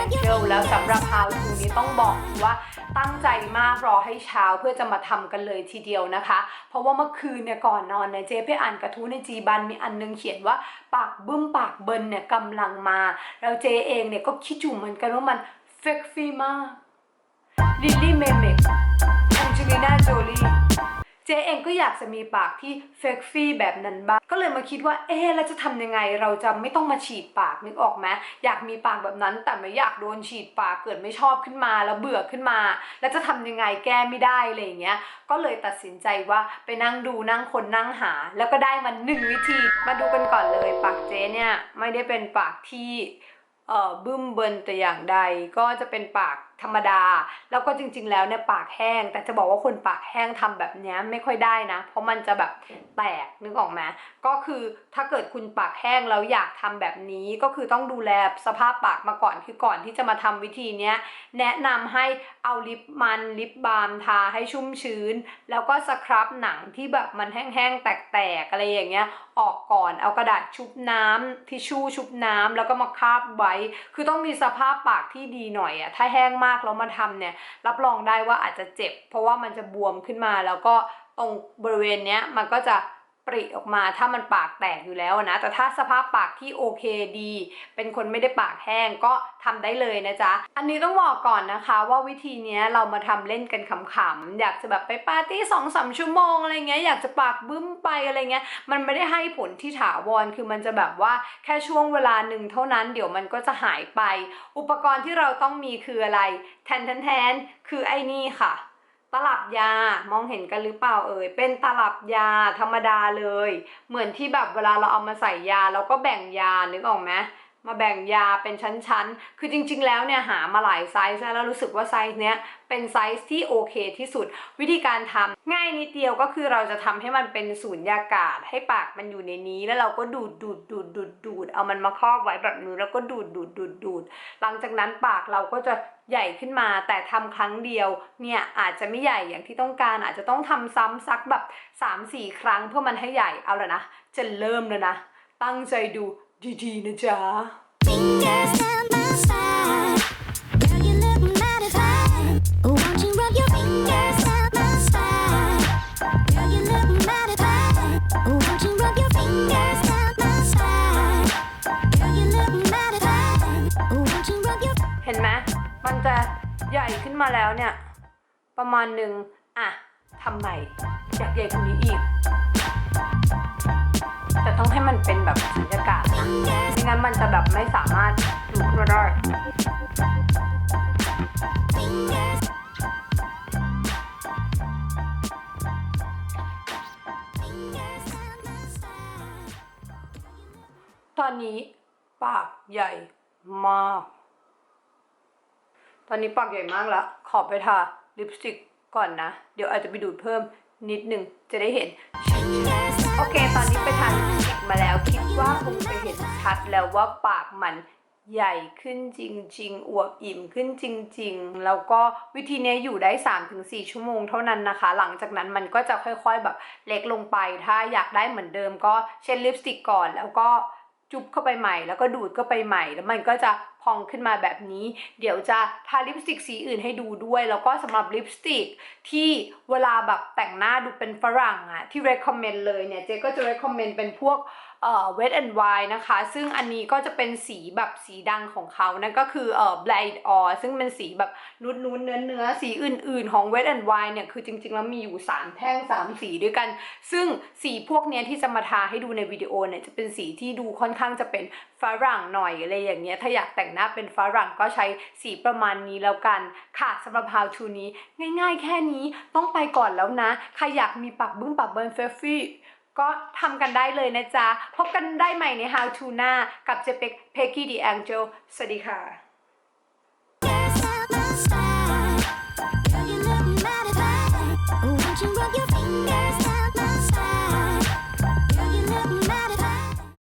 Angel แล้วสำหรับ How to นี้ต้องบอกว่าตั้งใจมากรอให้เช้าเพื่อจะมาทำกันเลยทีเดียวนะคะ เพราะว่าเมื่อคืนเนี่ยก่อนนอนเนี่ยเจ๊ไปอ่านกระทู้ในจีบันมีอันนึงเขียนว่าปากบึ้มปากเบินเนี่ยกำลังมา แล้วเจ๊เองเนี่ยก็คิดอยู่เหมือนกันว่ามันเฟกฟี่มากลิลลี่เมเมกแองเจลิน่าโจลี เจ๊เองก็อยากจะมีปากที่เฟกฟี่แบบนั้นบ้าง ก็เลยมาคิดว่า เอ๊ะแล้วจะทำยังไง เราจะไม่ต้องมาฉีดปากนึกออกไหมอยากมีปากแบบนั้นแต่ไม่อยากโดนฉีดปากเกิดไม่ชอบขึ้นมาแล้วเบื่อขึ้นมา แล้วจะทำยังไงแก้ไม่ได้อะไรอย่างเงี้ย ก็เลยตัดสินใจว่าไปนั่งดูนั่งคนนั่งหา แล้วก็ได้มันหนึ่งวิธี มาดูกันก่อนเลย ปากเจ๊เนี่ยไม่ได้เป็นปากที่เอ่อบึ้มเบินแต่อย่างใด ก็จะเป็นปาก ธรรมดา แล้วก็จริง ๆ แล้วเนี่ยปากแห้ง แต่จะบอกว่าคนปากแห้งทำแบบนี้ไม่ค่อยได้นะ เพราะมันจะแบบแตกนึกออกไหมก็คือถ้าเกิดคุณปากแห้งแล้วอยากทำแบบนี้ก็คือต้องดูแลสภาพปากมาก่อนคือก่อนที่จะมาทำวิธีเนี้ยแนะนำให้เอาลิปมันลิปบาล์มทาให้ชุ่มชื้น แล้วก็สครับหนังที่แบบมันแห้งๆแตกๆอะไรอย่างเงี้ยออกก่อนเอากระดาษชุบน้ำทิชชู่ชุบน้ำแล้วก็มาคาบไว้ คือต้องมีสภาพปากที่ดีหน่อยอะถ้าแห้งมากแล้วมาทำเนี่ยรับรองได้ว่าอาจจะเจ็บ เพราะว่ามันจะบวมขึ้นมาแล้วก็ตรงบริเวณเนี้ยมันก็จะ ปริออกมาถ้ามันปากแตกอยู่แล้วนะแต่ถ้าสภาพปากที่โอเคดี เป็นคนไม่ได้ปากแห้งก็ทำได้เลยนะจ๊ะ อันนี้ต้องบอกก่อนนะคะว่าวิธีนี้เรามาทำเล่นกันขำๆอยากจะแบบไปปาร์ตี้สองสามชั่วโมงอะไรเงี้ยอยากจะปากบึ้มไปอะไรเงี้ยมันไม่ได้ให้ผลที่ถาวรคือมันจะแบบว่าแค่ช่วงเวลาหนึ่งเท่านั้นเดี๋ยวมันก็จะหายไป อุปกรณ์ที่เราต้องมีคืออะไร แทนแทนแทนคือไอ้นี่ค่ะ ตลับยามองเห็นกันหรือเปล่าเอ่ยเป็นตลับยาธรรมดาเลย เหมือนที่แบบเวลาเราเอามาใส่ยาเราก็แบ่งยานึกออกไหม มาแบ่งยาเป็นชั้นๆ คือจริงๆ แล้วเนี่ยหามาหลายไซส์แล้วรู้สึกว่าไซส์เนี้ยเป็นไซส์ที่โอเคที่สุด วิธีการทำง่ายนิดเดียวก็คือเราจะทำให้มันเป็นสูญญากาศ ให้ปากมันอยู่ในนี้ แล้วเราก็ดูดดูดดูดดูดดูดเอามันมาครอบไว้แบบนี้แล้วก็ดูดดูดดูดดูดหลังจากนั้นปากเราก็จะใหญ่ขึ้นมาแต่ทำครั้งเดียวเนี่ยอาจจะไม่ใหญ่อย่างที่ต้องการ อาจจะต้องทำซ้ำสักแบบ3-4 ครั้งเพื่อมันให้ใหญ่เอาละนะจะเริ่มแล้วนะ ตั้งใจดู ดีๆนะจ๊ะ Fingers down my spine. Girl, you look mighty fine. Won't you rub your fingers down my spine? Girl, you look mighty fine. Won't you rub your fingers down my spine? Girl, you look mighty fine. Won't you rub your เห็นไหมมันจะใหญ่ขึ้นมาแล้วเนี่ย ประมาณหนึ่งอะทำใหม่อยากใหญ่กว่านี้อีก แต่ต้องให้มันเป็นแบบสัญญากาศนะ ไม่งั้นมันจะแบบไม่สามารถดูขึ้นได้ ตอนนี้ปากใหญ่มาก ตอนนี้ปากใหญ่มากแล้ว ขอไปทาลิปสติกก่อนนะ เดี๋ยวอาจจะไปดูดเพิ่มนิดหนึ่งจะได้เห็น โอเค ตอนนี้ไปทาลิปสติก มาแล้วคิดว่าคงจะเห็นชัดแล้วว่าปากมันใหญ่ขึ้นจริง ๆ อวบอิ่มขึ้นจริง ๆ แล้วก็วิธีนี้อยู่ได้ 3-4 ชั่วโมงเท่านั้นนะคะ หลังจากนั้นมันก็จะค่อยๆแบบเล็กลงไป ถ้าอยากได้เหมือนเดิมก็เช็ดลิปสติกก่อน แล้วก็จุบเข้าไปใหม่ แล้วก็ดูดเข้าไปใหม่ แล้วมันก็จะ พองขึ้นมาแบบนี้ เดี๋ยวจะทาลิปสติกสีอื่นให้ดูด้วย แล้วก็สำหรับลิปสติกที่เวลาแบบแต่งหน้าดูเป็นฝรั่งอะที่ recommend เลยเนี่ยเจ๊ก็จะ recommend เป็นพวก เอ่อ wet and wine นะคะ ซึ่งอันนี้ก็จะเป็นสีแบบสีดังของเขานั่นก็คือเอ่อ blind or ซึ่งเป็นสีแบบนุ่นๆเนื้อเนื้อสีอื่น ๆ ของ wet and wine เนี่ย คือจริง ๆ แล้วมีอยู่ 3 แท่ง 3 สีด้วยกัน ซึ่งสีพวกเนี้ยที่จะมาทาให้ดูในวิดีโอเนี่ย จะเป็นสีที่ดูค่อนข้างจะเป็นฝรั่งหน่อยอะไรอย่างเงี้ย ถ้าอยากแต่งหน้าเป็นฝรั่งก็ใช้สีประมาณนี้แล้วกันค่ะสำหรับ how to นี้ ง่าย ๆ แค่นี้ต้องไปก่อนแล้วนะ ใครอยากมีปากบึ้งปากเบิร์นเฟฟฟี่ ก็ทำกันได้เลยนะจ๊ะ พบกันได้ใหม่ใน How to หน้ากับเจเป็กเพกกี้ดีแองเจลสวัสดีค่ะ